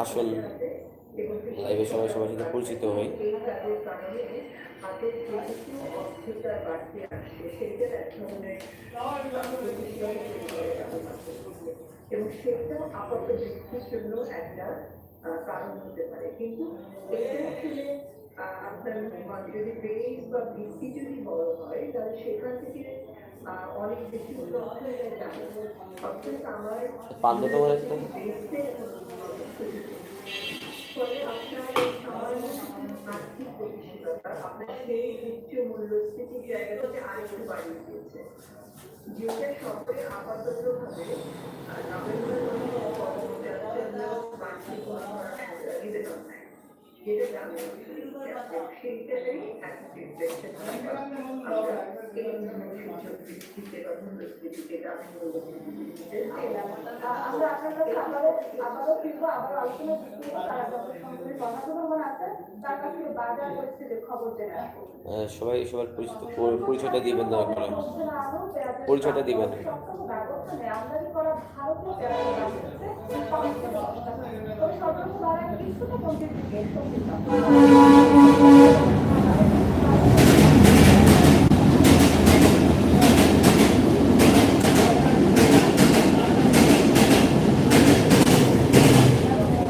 আসল লাইভে সবাই সবার সাথে পরিচিত হই। এবং সেটা আপাত বৃদ্ধির জন্য একটা কারণ হতে পারে কিন্তু এটা আসলে আপনার যদি বেস বা ভিত্তি যদি বড় হয় তাহলে সেখান থেকে অনেক বেশি উন্নত হয়ে যাবে অর্থাৎ আমার ফলে আপনার আর্থিক গতিশীলতা সেই উচ্চ মূল্যস্ফীতির জায়গাটাতে আরেকটু বাড়িয়ে দিয়েছে যেটা নেয় যেটা জানেন সেইটাই আমরা আপনার কাছে আবারও আবারও ফিরবো আবার আলোচনা তারা যত সম্পর্কে জনগণমান আছে তার কাছ বাজার পরিস্থিতির খবর জেনে সবাই সবার পরিচিত পরি- পরিচয়টা দিবেন দয়া করে পরিচয়টা দিবেন। আমদানি করা ভারতীয় পেঁয়াজের দাম হচ্ছে